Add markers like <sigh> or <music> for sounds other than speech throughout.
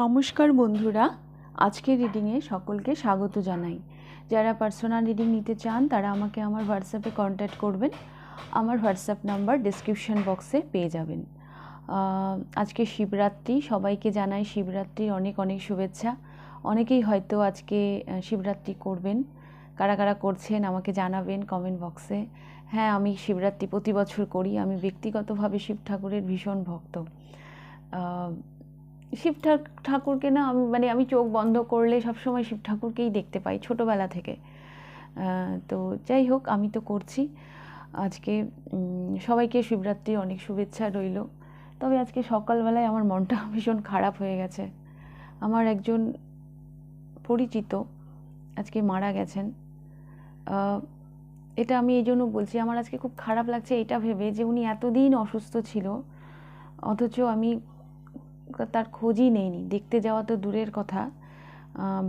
নমস্কার বন্ধুরা, আজকের রিডিংয়ে সকলকে স্বাগত জানাই। যারা পার্সোনাল রিডিং নিতে চান, তারা আমাকে আমার হোয়াটসঅ্যাপে কন্ট্যাক্ট করবেন। আমার হোয়াটসঅ্যাপ নাম্বার ডিসক্রিপশন বক্সে পেয়ে যাবেন। আজকে শিবরাত্রি, সবাইকে জানাই শিবরাত্রির অনেক অনেক শুভেচ্ছা। অনেকেই হয়তো আজকে শিবরাত্রি করবেন। কারা কারা করছেন আমাকে জানাবেন কমেন্ট বক্সে হ্যাঁ আমি শিবরাত্রি প্রতি বছর করি। আমি ব্যক্তিগতভাবে শিব ঠাকুরের ভীষণ ভক্ত। শিব ঠাক- ঠাকুরকে না আমি মানে আমি চোখ বন্ধ করলে সবসময় শিব ঠাকুরকেই দেখতে পাই ছোটোবেলা থেকে। তো যাই হোক, আমি তো করছি। আজকে সবাইকে শিবরাত্রির অনেক শুভেচ্ছা রইল। তবে আজকে সকালবেলায় আমার মনটা <laughs> ভীষণ খারাপ হয়ে গেছে। আমার একজন পরিচিত আজকে মারা গেছেন। এটা আমি এই জন্য বলছি, আমার আজকে খুব খারাপ লাগছে এটা ভেবে যে উনি এতদিন অসুস্থ ছিল, অথচ আমি তার খোঁজই নেইনি। দেখতে যাওয়া তো দূরের কথা।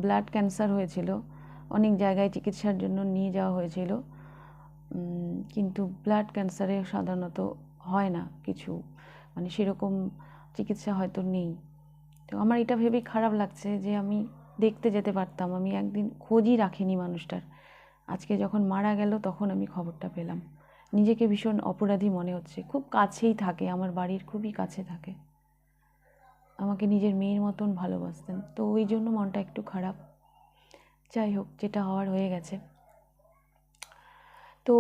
ব্লাড ক্যান্সার হয়েছিল। অনেক জায়গায় চিকিৎসার জন্য নিয়ে যাওয়া হয়েছিল। কিন্তু ব্লাড ক্যান্সারে সাধারণত হয় না কিছু। মানে সেরকম চিকিৎসা হয়তো নেই। তো আমার এটা ভেবেই খারাপ লাগছে যে আমি দেখতে যেতে পারতাম। আমি একদিন খোঁজই রাখিনি মানুষটার। আজকে যখন মারা গেল তখন আমি খবরটা পেলাম। নিজেকে ভীষণ অপরাধী মনে হচ্ছে। খুব কাছেই থাকে। আমার বাড়ির খুবই কাছে থাকে। আমাকে নিজের মেয়ের মতন ভালোবাসতেন। তো ওই জন্য মনটা একটু খারাপ। যাই হোক, যেটা হওয়ার হয়ে গেছে। তো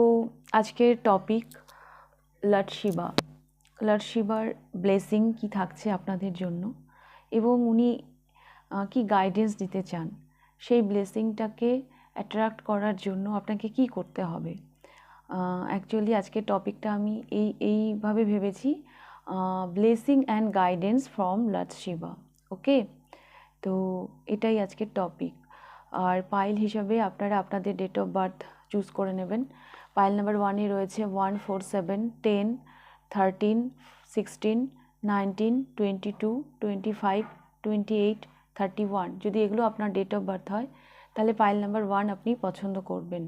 আজকের টপিক লট শিবা শিবার ব্লেসিং কি থাকছে আপনাদের জন্য? এবং উনি কি গাইডেন্স দিতে চান? সেই ব্লেসিংটাকে অ্যাট্রাক্ট করার জন্য আপনাকে কি করতে হবে? অ্যাকচুয়ালি আজকের টপিকটা আমি এই, এইভাবে ভেবেছি blessing and guidance from lord Shiva okay তো এটাই আজকের টপিক আর পাইল হিসাবে আপনারা আপনাদের ডেট অফ বার্থ চুজ করে নেবেন। পাইল নাম্বার ওয়ানে রয়েছে one four seven ten thirteen sixteen nineteen twenty two twenty five twenty eight thirty one যদি এগুলো আপনার ডেট অফ বার্থ হয়, তাহলে পাইল নাম্বার ওয়ান আপনি পছন্দ করবেন।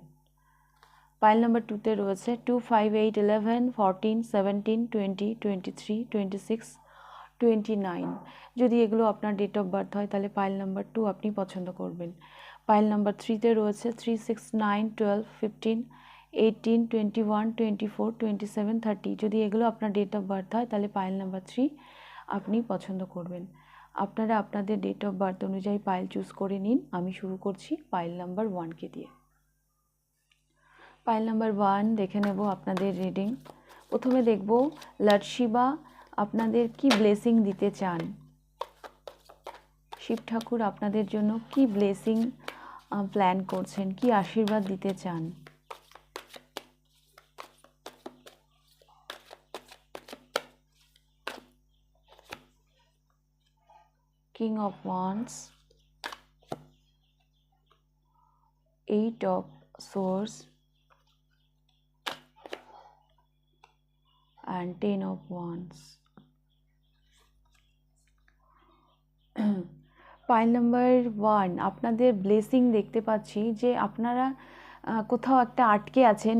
পাইল নাম্বার টুতে রয়েছে two five eight eleven fourteen seventeen twenty twenty three twenty six twenty nine যদি এগুলো আপনার ডেট অফ বার্থ হয়, তাহলে পাইল নাম্বার টু আপনি পছন্দ করবেন। পাইল নাম্বার থ্রিতে রয়েছে three six nine twelve fifteen eighteen twenty one twenty four twenty seven thirty যদি এগুলো আপনার ডেট অফ বার্থ হয়, তাহলে পাইল নাম্বার থ্রি আপনি পছন্দ করবেন। আপনারা আপনাদের ডেট অফ বার্থ অনুযায়ী পাইল চুজ করে নিন। আমি শুরু করছি পাইল নাম্বার ওয়ানকে দিয়ে। পাইল নাম্বার ওয়ান দেখে নেব আপনাদের রিডিং। প্রথমে দেখব লর্ড শিবা আপনাদের কি ব্লেসিং দিতে চান? শিব ঠাকুর আপনাদের জন্য কি ব্লেসিং প্ল্যান করছেন? কি আশীর্বাদ দিতে চান? King of wands, eight of swords and ten of wands. Pile number one আপনাদের ব্লেসিং দেখতে পাচ্ছি যে আপনারা কোথাও একটা আটকে আছেন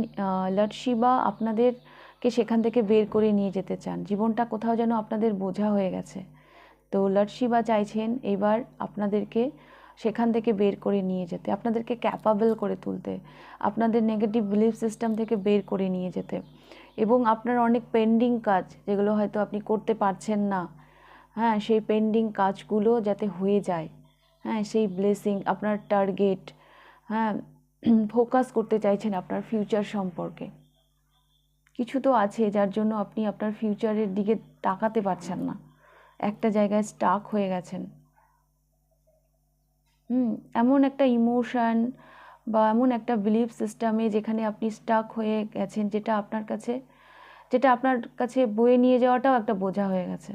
শিবা আপনাদেরকে সেখান থেকে বের করে নিয়ে যেতে চান। জীবনটা কোথাও যেন আপনাদের বোঝা হয়ে গেছে। তো লর্ড শিবা চাইছেন এবার আপনাদেরকে সেখান থেকে বের করে নিয়ে যেতে, আপনাদেরকে ক্যাপাবল করে তুলতে, আপনাদের নেগেটিভ বিলিফ সিস্টেম থেকে বের করে নিয়ে যেতে। এবং আপনার অনেক পেন্ডিং কাজ যেগুলো হয়তো আপনি করতে পারছেন না হ্যাঁ সেই পেন্ডিং কাজগুলো যাতে হয়ে যায় হ্যাঁ সেই ব্লেসিং আপনার টার্গেট হ্যাঁ ফোকাস করতে চাইছেন আপনার ফিউচার সম্পর্কে। কিছু তো আছে যার জন্য আপনি আপনার ফিউচারের দিকে তাকাতে পারছেন না। একটা জায়গায় স্টাক হয়ে গেছেন। হুম, এমন একটা ইমোশন বা এমন একটা বিলিফ সিস্টেমে যেখানে আপনি স্টাক হয়ে গেছেন যেটা আপনার কাছে, যেটা আপনার কাছে বয়ে নিয়ে যাওয়াটাও একটা বোঝা হয়ে গেছে।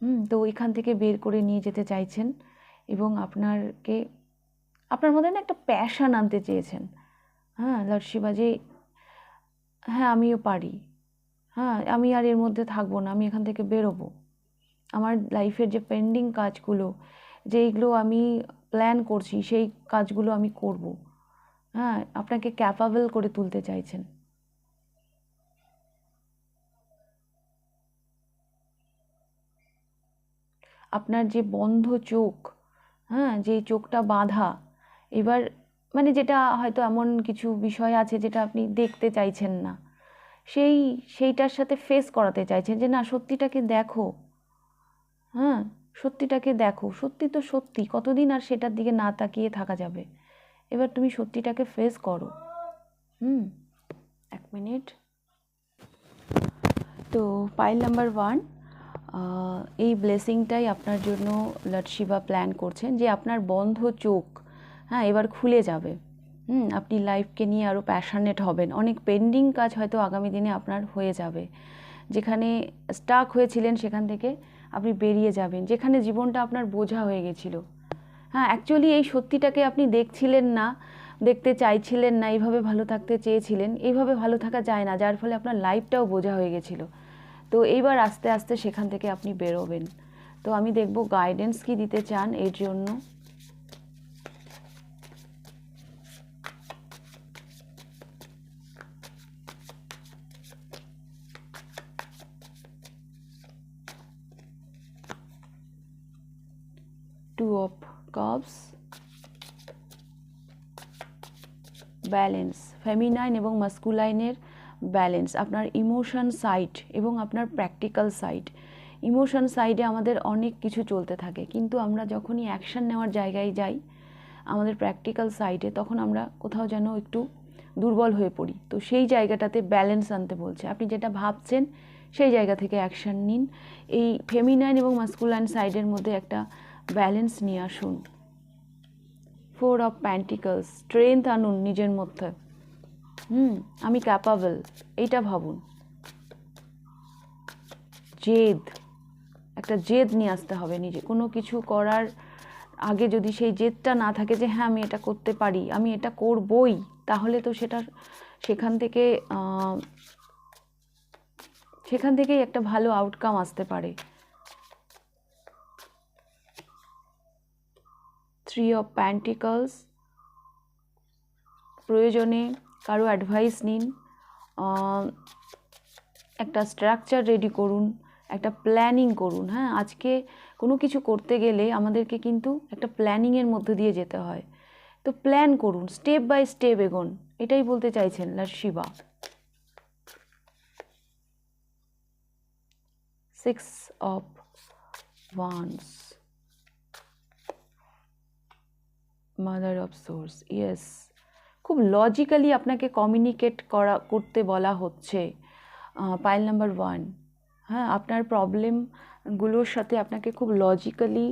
হুম, তো ওইখান থেকে বের করে নিয়ে যেতে চাইছেন এবং আপনারকে, আপনার মধ্যে না একটা প্যাশান আনতে চেয়েছেন। হ্যাঁ লর্ড শিবা যে হ্যাঁ আমিও পারি। হ্যাঁ আমি আর এর মধ্যে থাকব না, আমি এখান থেকে বেরোবো। আমার লাইফের যে পেন্ডিং কাজগুলো যেইগুলো আমি প্ল্যান করছি, সেই কাজগুলো আমি করব। হ্যাঁ আপনাকে ক্যাপাবল করে তুলতে চাইছেন। আপনার যে বন্ধ চোখ হ্যাঁ যে চোখটা বাঁধা, এবার মানে যেটা হয়তো এমন কিছু বিষয় আছে যেটা আপনি দেখতে চাইছেন না, সেই, সেইটার সাথে ফেস করাতে চাইছেন যে, না, সত্যিটাকে দেখো। হ্যাঁ সত্যিটাকে দেখো। সত্যি তো সত্যি। কতদিন আর সেটার দিকে না তাকিয়ে থাকা যাবে? এবার তুমি সত্যিটাকে ফেস করো। হুম। এক মিনিট। তো পাইল নাম্বার ওয়ান এই ব্লেসিংটাই আপনার জন্য লর্ড শিবা প্ল্যান করছেন যে আপনার বন্ধ চোখ হ্যাঁ এবার খুলে যাবে। হুম, আপনি লাইফকে নিয়ে আরও প্যাশনেট হবেন। অনেক পেন্ডিং কাজ হয়তো আগামী দিনে আপনার হয়ে যাবে। যেখানে স্টাক হয়েছিলেন সেখান থেকে আপনি বেরিয়ে যাবেন, যেখানে জীবনটা আপনার বোঝা হয়ে গেছিল। হ্যাঁ অ্যাকচুয়ালি এই সত্যিটাকে আপনি দেখছিলেন না, দেখতে চাইছিলেন না, এইভাবে ভালো থাকতে চেয়েছিলেন, এইভাবে ভালো থাকা যায় না, যার ফলে আপনার লাইফটাও বোঝা হয়ে গেছিল। তো এইবার আস্তে আস্তে সেখান থেকে আপনি বেরোবেন। তো আমি দেখব গাইডেন্স কি দিতে চান এর জন্য। Two of cups balance feminine এবং মাস্কুলাইনের ব্যালেন্স আপনার ইমোশন সাইড এবং আপনার প্র্যাকটিক্যাল সাইড ইমোশন সাইডে আমাদের অনেক কিছু চলতে থাকে। কিন্তু আমরা যখনই অ্যাকশান নেওয়ার জায়গায় যাই, আমাদের প্র্যাকটিক্যাল সাইডে তখন আমরা কোথাও যেন একটু দুর্বল হয়ে পড়ি। তো সেই জায়গাটাতে ব্যালেন্স আনতে বলছে। আপনি যেটা ভাবছেন, সেই জায়গা থেকে অ্যাকশান নিন। এই ফেমিনাইন এবং মাস্কুলাইন সাইডের মধ্যে একটা ব্যালেন্স নিয়ে আসুন। ফোর অফ প্যান্টিকলস স্ট্রেংথ আনুন নিজের মধ্যে। হুম, আমি ক্যাপাবল এইটা ভাবুন। জেদ একটা জেদ নিয়ে আসতে হবে নিজে। কোনো কিছু করার আগে যদি সেই জেদটা না থাকে যে হ্যাঁ আমি এটা করতে পারি, আমি এটা করবই, তাহলে তো সেটা সেখান থেকে সেখান থেকেই একটা ভালো আউটকাম আসতে পারে। থ্রি অফ প্যান্টিকলস প্রয়োজনে কারও অ্যাডভাইস নিন। একটা স্ট্রাকচার রেডি করুন, একটা প্ল্যানিং করুন। হ্যাঁ আজকে কোনো কিছু করতে গেলে আমাদেরকে কিন্তু একটা প্ল্যানিংয়ের মধ্যে দিয়ে যেতে হয়। তো প্ল্যান করুন স্টেপ বাই স্টেপ এগোন, এটাই বলতে চাইছেন lord Shiva. Six of wands mother of swords yes খুব লজিক্যালি আপনাকে কমিউনিকেট করা, করতে বলা হচ্ছে। পাইল নাম্বার ওয়ান হ্যাঁ আপনার প্রবলেমগুলোর সাথে আপনাকে খুব লজিক্যালি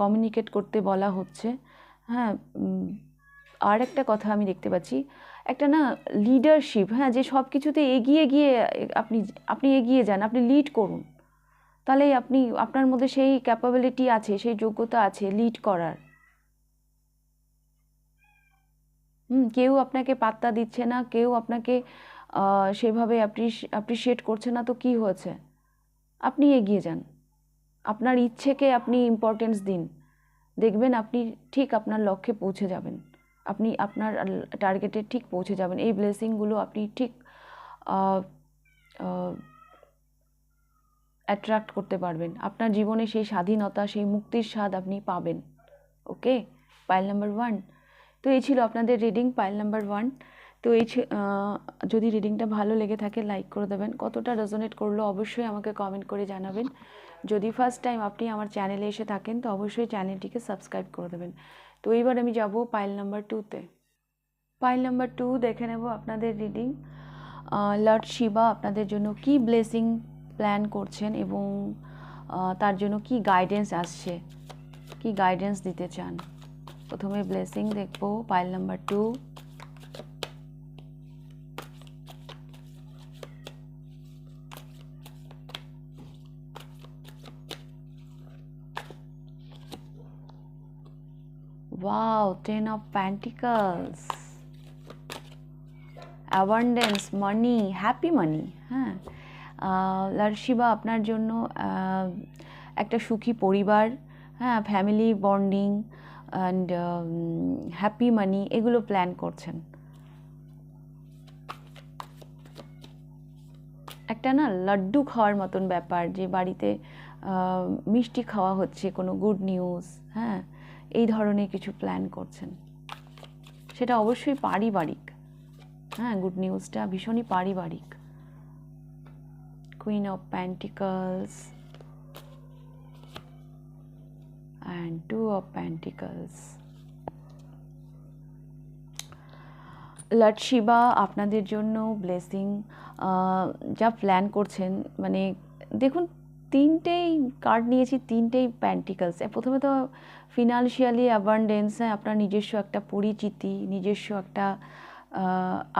কমিউনিকেট করতে বলা হচ্ছে। হ্যাঁ আর একটা কথা আমি দেখতে পাচ্ছি। একটা না লিডারশিপ হ্যাঁ যে সব কিছুতে এগিয়ে গিয়ে আপনি আপনি এগিয়ে যান, আপনি লিড করুন। তাহলে আপনি, আপনার মধ্যে সেই ক্যাপাবিলিটি আছে, সেই যোগ্যতা আছে লিড করার। হুম, কেউ আপনাকে পাত্তা দিচ্ছে না, কেউ আপনাকে সেভাবে অ্যাপ্রিসিয়েট করছে না, তো কি হয়েছে? আপনি এগিয়ে যান। আপনার ইচ্ছেকে আপনি ইম্পর্টেন্স দিন। দেখবেন আপনি ঠিক আপনার লক্ষ্যে পৌঁছে যাবেন। আপনি আপনার টার্গেটে ঠিক পৌঁছে যাবেন। এই ব্লেসিংগুলো আপনি ঠিক অ্যাট্রাক্ট করতে পারবেন। আপনার জীবনে সেই স্বাধীনতা, সেই মুক্তির স্বাদ আপনি পাবেন। ওকে পাইল নাম্বার ওয়ান তো এই ছিল আপনাদের রিডিং পাইল নাম্বার ওয়ান তো এই যদি রিডিংটা ভালো লেগে থাকে লাইক করে দেবেন। কতটা রেজোনেট করল অবশ্যই আমাকে কমেন্ট করে জানাবেন। যদি ফার্স্ট টাইম আপনি আমার চ্যানেলে এসে থাকেন, তো অবশ্যই চ্যানেলটিকে সাবস্ক্রাইব করে দেবেন। তো এইবার আমি যাব পাইল নাম্বার টুতে পাইল নাম্বার টু দেখে নেব আপনাদের রিডিং লর্ড শিবা আপনাদের জন্য কি ব্লেসিং প্ল্যান করছেন এবং তার জন্য কি গাইডেন্স আসছে? কি গাইডেন্স দিতে চান? প্রথমে ব্লেসিং দেখব pile number two wow, ten of pentacles abundance money happy money হ্যাঁ। লার্শিবা, আপনার জন্য একটা সুখী পরিবার হ্যাঁ family bonding and happy money এগুলো প্ল্যান করছেন। একটা না লাড্ডু খাওয়ার মতন ব্যাপার, যে বাড়িতে মিষ্টি খাওয়া হচ্ছে, কোনো গুড নিউজ হ্যাঁ এই ধরনের কিছু প্ল্যান করছেন। সেটা অবশ্যই পারিবারিক হ্যাঁ গুড নিউজটা ভীষণই পারিবারিক। Queen of pentacles and two of pentacles lord Shiva আপনাদের জন্য ব্লেসিং যা প্ল্যান করছেন মানে দেখুন, তিনটেই কার্ড নিয়েছি, তিনটেই প্যান্টিকলস প্রথমে তো ফিনান্সিয়ালি অ্যাবান্ডেন্স হ্যাঁ আপনার নিজস্ব একটা পরিচিতি, নিজস্ব একটা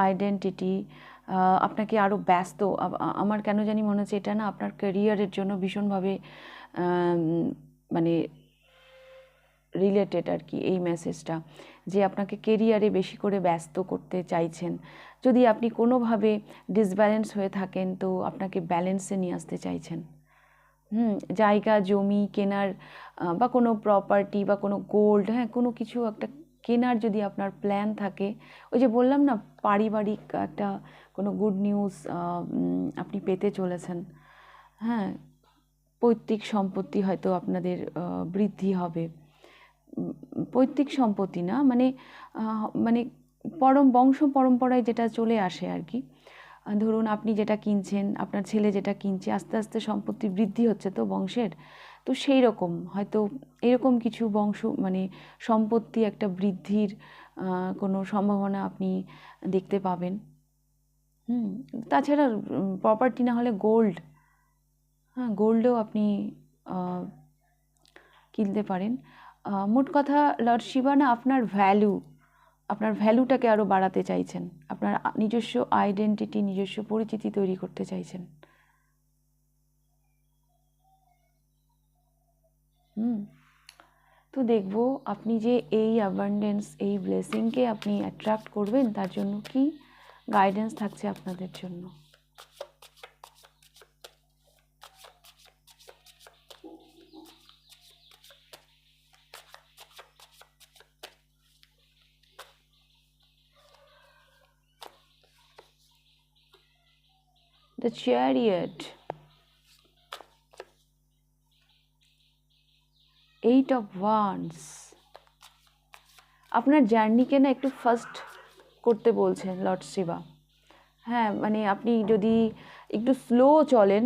আইডেন্টিটি আপনাকে আরও ব্যস্ত। আমার কেন জানি মনে হচ্ছে এটা না আপনার ক্যারিয়ারের জন্য ভীষণভাবে মানে রিলেটেড আর কি এই মেসেজটা যে আপনাকে কেরিয়ারে বেশি করে ব্যস্ত করতে চাইছেন। যদি আপনি কোনোভাবে ডিসব্যালেন্স হয়ে থাকেন, তো আপনাকে ব্যালেন্সে নিয়ে আসতে চাইছেন। হুম, জায়গা, জমি, কেনার বা কোনো প্রপার্টি বা কোনো গোল্ড হ্যাঁ কোনো কিছু একটা কেনার যদি আপনার প্ল্যান থাকে, ওই যে বললাম না, পারিবারিক একটা কোনো গুড নিউজ আপনি পেতে চলেছেন। হ্যাঁ পৈতৃক সম্পত্তি হয়তো আপনাদের বৃদ্ধি হবে। পৈতৃক সম্পত্তি না মানে মানে পরম, বংশ পরম্পরায় যেটা চলে আসে আর কি। ধরুন আপনি যেটা কিনছেন, আপনার ছেলে যেটা কিনছে, আস্তে আস্তে সম্পত্তি বৃদ্ধি হচ্ছে তো বংশের, তো সেই রকম হয়তো এরকম কিছু বংশ মানে সম্পত্তি একটা বৃদ্ধির কোনো সম্ভাবনা আপনি দেখতে পাবেন। হুম, তাছাড়া প্রপার্টি না হলে গোল্ড হ্যাঁ গোল্ডও আপনি কিনতে পারেন। মোট কথা লর্ড শিবানা আপনার ভ্যালু আপনার ভ্যালুটাকে আরও বাড়াতে চাইছেন। আপনার নিজস্ব আইডেন্টিটি নিজস্ব পরিচিতি তৈরি করতে চাইছেন। হুম। তো দেখব আপনি যে এই অ্যাবান্ডেন্স এই ব্লেসিংকে আপনি অ্যাট্রাক্ট করবেন, তার জন্য কি গাইডেন্স থাকছে আপনাদের জন্য। The chariot. Eight of Wands. আপনার জার্নিকে না একটু ফার্স্ট করতে বলছেন লর্ড শিবা হ্যাঁ মানে আপনি যদি একটু স্লো চলেন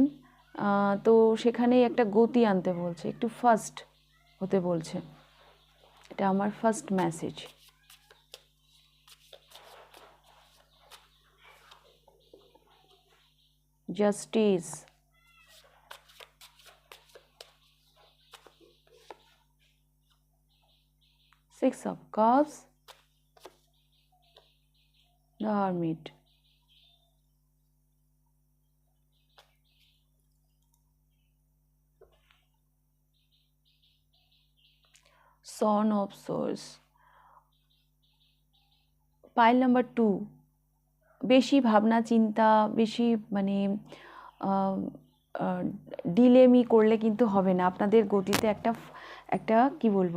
তো সেখানেই একটা গতি আনতে বলছে, একটু ফার্স্ট হতে বলছে এটা আমার first message justice. Six of cups. The hermit. Son of swords. Pile number two বেশি ভাবনা, চিন্তা, বেশি মানে ডিলেমি করলে কিন্তু হবে না। আপনাদের গতিতে একটা একটা কি বলব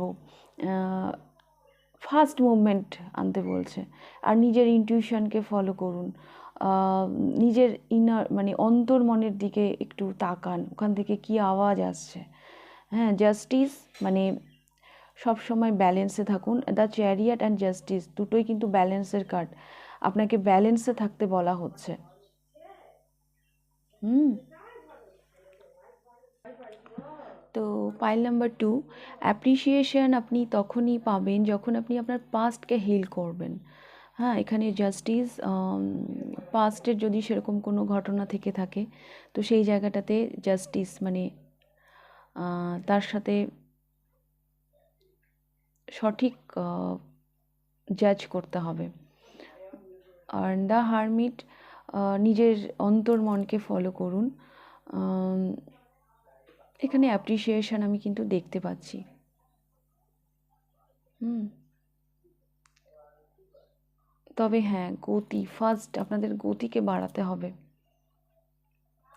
ফাস্ট মুভমেন্ট আনতে বলছে। আর নিজের ইনটিউশনকে ফলো করুন। নিজের ইনার মানে অন্তর মনের দিকে একটু তাকান। ওখান থেকে কি আওয়াজ আসছে? হ্যাঁ জাস্টিস মানে সব সময় ব্যালেন্সে থাকুন। দ্য চ্যারিয়াট অ্যান্ড জাস্টিস, দুটোই কিন্তু ব্যালেন্সের কার্ড। আপনাকে ব্যালেন্সে থাকতে বলা হচ্ছে। হুম। তো পাইল নাম্বার টু অ্যাপ্রিসিয়েশন আপনি তখনই পাবেন যখন আপনি আপনার পাস্টকে হিল করবেন। হ্যাঁ এখানে জাস্টিস পাস্টের যদি সেরকম কোনো ঘটনা থেকে থাকে, তো সেই জায়গাটাতে জাস্টিস মানে তার সাথে সঠিক জাজ করতে হবে। আর দ্য হারমিট নিজের অন্তর মনকে ফলো করুন এখানে অ্যাপ্রিসিয়েশন আমি কিন্তু দেখতে পাচ্ছি। হুম। তবে হ্যাঁ গতি ফার্স্ট আপনাদের গতিকে বাড়াতে হবে।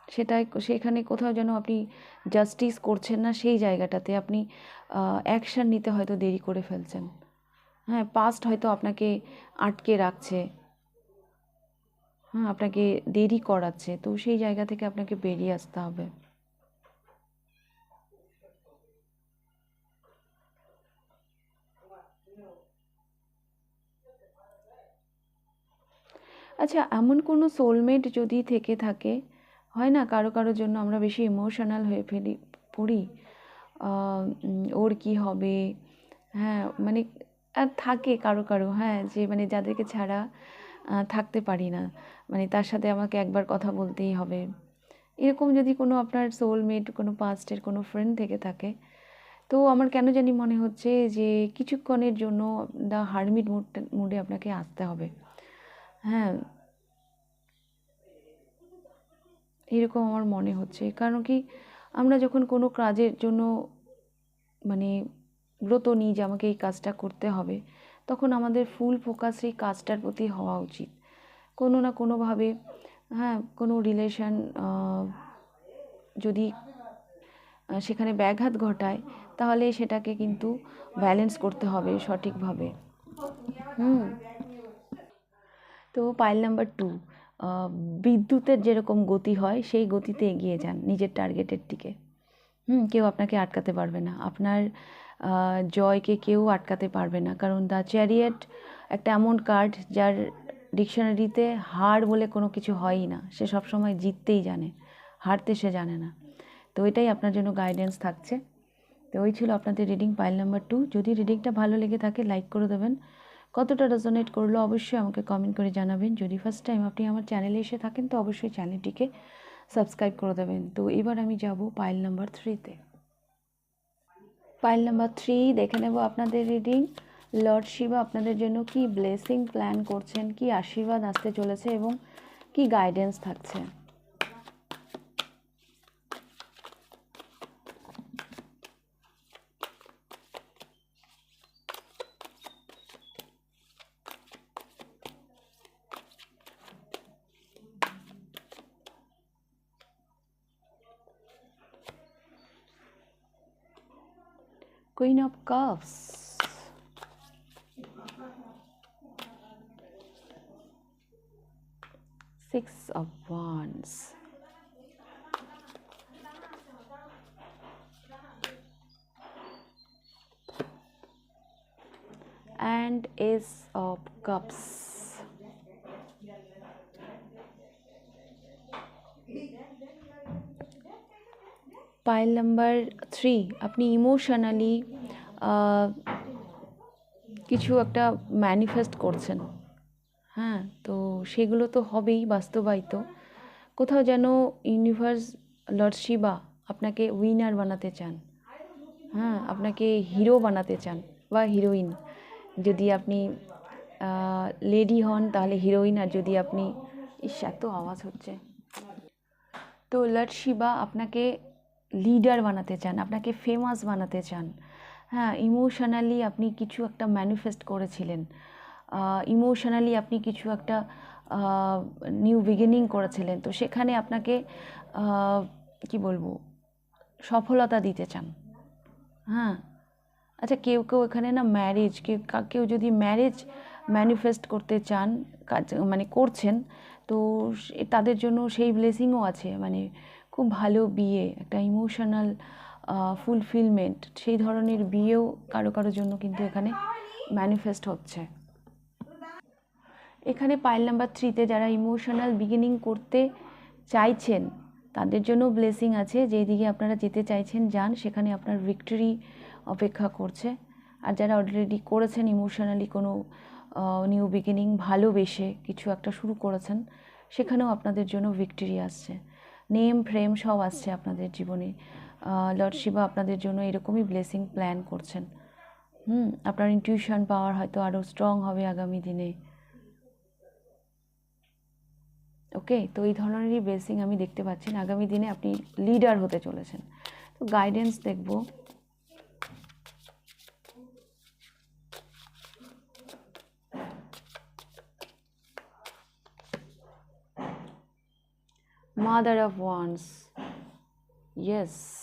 সেটাই, সেখানে কোথাও যেন আপনি জাস্টিস করছেন না, সেই জায়গাটাতে আপনি অ্যাকশান নিতে হয়তো দেরি করে ফেলছেন। হ্যাঁ পাস্ট হয়তো আপনাকে আটকে রাখছে। হ্যাঁ আপনাকে দেরি করাচ্ছে। তো সেই জায়গা থেকে আপনাকে বেরিয়ে আসতে হবে। আচ্ছা এমন কোনো সোলমেট যদি থেকে থাকে, হয় না? কারও কারোর জন্য আমরা বেশি ইমোশনাল হয়ে ফেলি, পড়ি। ওর কি হবে? হ্যাঁ মানে থাকে কারও কারও হ্যাঁ যে মানে যাদেরকে ছাড়া থাকতে পারি না। মানে তার সাথে আমাকে একবার কথা বলতেই হবে। এরকম যদি কোনো আপনার সোলমেট কোনো পাস্টের কোনো ফ্রেন্ড থেকে থাকে, তো আমার কেন জানি মনে হচ্ছে যে কিছুক্ষণের জন্য দা হারমিট মুড মুডে আপনাকে আসতে হবে। হ্যাঁ। এরকম আমার মনে হচ্ছে। কারণ কি, আমরা যখন কোনো কাজের জন্য মানে ব্রত নিই যে আমাকে এই কাজটা করতে হবে তখন আমাদের ফুল ফোকাস সেই কাজটার প্রতি হওয়া উচিত। কোনো না কোনোভাবে হ্যাঁ কোনো রিলেশন যদি সেখানে ব্যাঘাত ঘটায়, তাহলে সেটাকে কিন্তু ব্যালেন্স করতে হবে সঠিকভাবে। হুম। তো পাইল নাম্বার টু বিদ্যুতের যেরকম গতি হয়, সেই গতিতে এগিয়ে যান নিজের টার্গেটের দিকে। হুম, কেউ আপনাকে আটকাতে পারবে না। আপনার জয়কে কেউ আটকাতে পারবে না। কারণ দ্য চ্যারিয়েট একটা এমন কার্ড যার ডিকশনারিতে হার বলে কোনো কিছু হয়ই না। সে সবসময় জিততেই জানে, হারতে সে জানে না। তো এটাই আপনার জন্য গাইডেন্স থাকছে। তো ওই ছিল আপনাদের রিডিং পাইল নাম্বার টু যদি রিডিংটা ভালো লেগে থাকে লাইক করে দেবেন। কতটা রেজোনেট করল অবশ্যই আমাকে কমেন্ট করে জানাবেন। যদি ফার্স্ট টাইম আপনি আমার চ্যানেলে এসে থাকেন, তো অবশ্যই চ্যানেলটিকে সাবস্ক্রাইব করে দেবেন। তো এবার আমি যাব পাইল নাম্বার থ্রিতে পাইল নাম্বার থ্রি দেখে নেব আপনাদের রিডিং লর্ড শিবা আপনাদের জন্য কি ব্লেসিং প্ল্যান করছেন, কি আশীর্বাদ আসতে চলেছে এবং কি গাইডেন্স থাকছে? Queen of Cups. Six of Wands. And Ace of Cups. Pile number three আপনি ইমোশনালি কিছু একটা ম্যানিফেস্ট করছেন। হ্যাঁ তো সেগুলো তো হবেই বাস্তবায়িত। কোথাও যেন ইউনিভার্স লর্ড শিবা আপনাকে উইনার বানাতে চান। হ্যাঁ আপনাকে হিরো বানাতে চান বা হিরোইন যদি আপনি লেডি হন, তাহলে হিরোইন আর যদি আপনি, ইস, এত আওয়াজ হচ্ছে। তো লর্ড শিবা আপনাকে লিডার বানাতে চান, আপনাকে ফেমাস বানাতে চান। হ্যাঁ ইমোশনালি আপনি কিছু একটা ম্যানিফেস্ট করেছিলেন। ইমোশনালি আপনি কিছু একটা নিউ বিগিনিং করেছিলেন। তো সেখানে আপনাকে কি বলব, সফলতা দিতে চান। হ্যাঁ। আচ্ছা কেউ কেউ এখানে না ম্যারেজ কেউ কেউ যদি ম্যারেজ ম্যানিফেস্ট করতে চান, কাজ মানে করছেন, তো তাদের জন্য সেই ব্লেসিংও আছে। মানে খুব ভালো বিয়ে, একটা ইমোশনাল ফুলফিলমেন্ট সেই ধরনের বিয়েও কারও কারোর জন্য কিন্তু এখানে ম্যানিফেস্ট হচ্ছে। এখানে পাইল নাম্বার থ্রিতে যারা ইমোশনাল বিগিনিং করতে চাইছেন, তাদের জন্য ব্লেসিং আছে। যেদিকে আপনারা যেতে চাইছেন, যান, সেখানে আপনার ভিক্টরি অপেক্ষা করছে। আর যারা অলরেডি করেছেন ইমোশনালি কোনো নিউ বিগিনিং ভালোবেসে কিছু একটা শুরু করেছেন, সেখানেও আপনাদের জন্য ভিক্টরি আসছে। নেম ফ্রেম সব আসছে আপনাদের জীবনে। লর্ড শিবা আপনাদের জন্য এরকমই ব্লেসিং প্ল্যান করছেন। হুম, আপনার ইনটিউশন পাওয়ার হয়তো আরও স্ট্রং হবে আগামী দিনে। ওকে তো এই ধরনেরই ব্লেসিং আমি দেখতে পাচ্ছি। আগামী দিনে আপনি লিডার হতে চলেছেন। তো গাইডেন্স দেখব। Mother of wands yes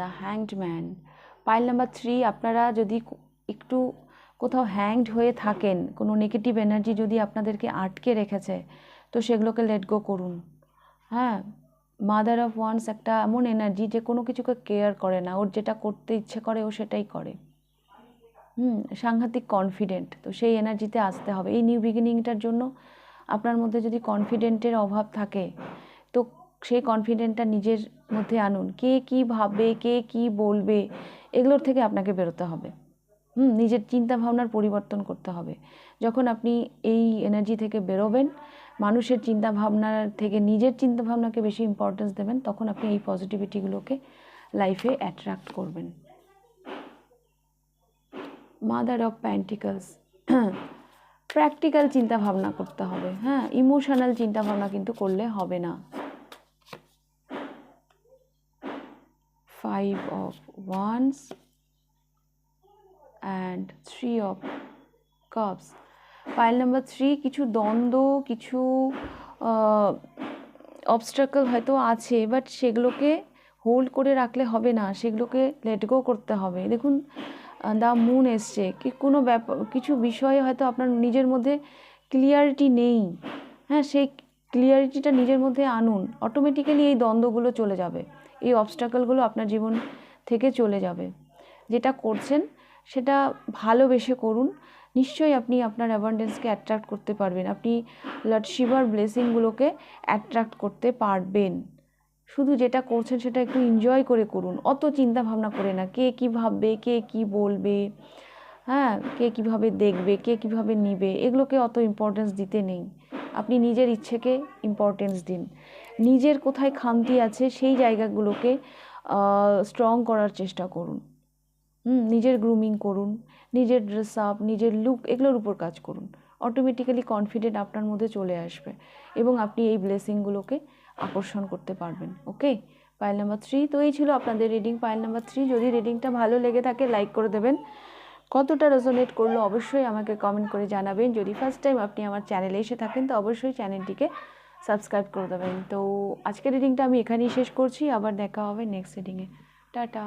the hanged man pile number three আপনারা যদি একটু কোথাও হ্যাংড হয়ে থাকেন, কোনো নেগেটিভ এনার্জি যদি আপনাদেরকে আটকে রেখেছে, তো সেগুলোকে লেট গো করুন। হ্যাঁ মাদার অফ ওয়ান্স একটা এমন এনার্জি যে কোনো কিছুকে কেয়ার করে না। ওর যেটা করতে ইচ্ছে করে, ও সেটাই করে। হুম, সাংঘাতিক কনফিডেন্ট তো সেই এনার্জিতে আসতে হবে। এই নিউ বিগিনিংটার জন্য আপনার মধ্যে যদি কনফিডেন্টের অভাব থাকে, তো সেই কনফিডেন্টটা নিজের মধ্যে আনুন। কে কী ভাববে, কে কী বলবে, এগুলোর থেকে আপনাকে বেরোতে হবে। হুম, নিজের চিন্তা ভাবনার পরিবর্তন করতে হবে। যখন আপনি এই এনার্জি থেকে বেরোবেন, মানুষের চিন্তা ভাবনার থেকে নিজের চিন্তা ভাবনাকে বেশি ইম্পর্টেন্স দেবেন, তখন আপনি এই পজিটিভিটিগুলোকে লাইফে অ্যাট্রাক্ট করবেন। মাদার অফ প্যান্টিকলস প্র্যাকটিক্যাল চিন্তা ভাবনা করতে হবে। হ্যাঁ ইমোশনাল চিন্তা ভাবনা কিন্তু করলে হবে না। Five of wands and three of cups pile number three কিছু দ্বন্দ্ব, কিছু অবস্ট্রাকল হয়তো আছে বাট সেগুলোকে হোল্ড করে রাখলে হবে না, সেগুলোকে লেট গো করতে হবে। দেখুন দ্য মুন এসছে। কি কোনো ব্যাপার কিছু বিষয়ে হয়তো আপনার নিজের মধ্যে ক্লিয়ারিটি নেই। হ্যাঁ সেই ক্লিয়ারিটিটা নিজের মধ্যে আনুন। অটোমেটিক্যালি এই দ্বন্দ্বগুলো চলে যাবে। এই অবস্ট্রাকলগুলো আপনার জীবন থেকে চলে যাবে। যেটা করছেন, সেটা ভালোবেসে করুন। নিশ্চয়ই আপনি আপনার অ্যাবান্ডেন্সকে অ্যাট্রাক্ট করতে পারবেন। আপনি লর্ড শিবার ব্লেসিংগুলোকে অ্যাট্রাক্ট করতে পারবেন। শুধু যেটা করছেন, সেটা একটু এনজয় করে করুন। অত চিন্তা ভাবনা করে না। কে কী ভাববে, কে কী বলবে হ্যাঁ? কে কীভাবে দেখবে, কে কীভাবে নিবে, এগুলোকে অত ইম্পর্টেন্স দিতে নেই। আপনি নিজের ইচ্ছেকে ইম্পর্টেন্স দিন। নিজের কোথায় খামতি আছে সেই জায়গাগুলোকে স্ট্রং করার চেষ্টা করুন। হুম, নিজের গ্রুমিং করুন, নিজের ড্রেস আপ নিজের লুক এগুলোর উপর কাজ করুন। অটোমেটিক্যালি কনফিডেন্ট আপনার মধ্যে চলে আসবে এবং আপনি এই ব্লেসিংগুলোকে আকর্ষণ করতে পারবেন ওকে পাইল নাম্বার থ্রি তো এই ছিল আপনাদের রিডিং পাইল নাম্বার থ্রি যদি রিডিংটা ভালো লেগে থাকে লাইক করে দেবেন। কতটা রেজোনেট করল অবশ্যই আমাকে কমেন্ট করে জানাবেন। যদি ফার্স্ট টাইম আপনি আমার চ্যানেলে এসে থাকেন, তো অবশ্যই চ্যানেলটিকে সাবস্ক্রাইব করে দেবেন। তো আজকের রিডিংটা আমি এখানেই শেষ করছি। আবার দেখা হবে নেক্সট রিডিংয়ে টাটা।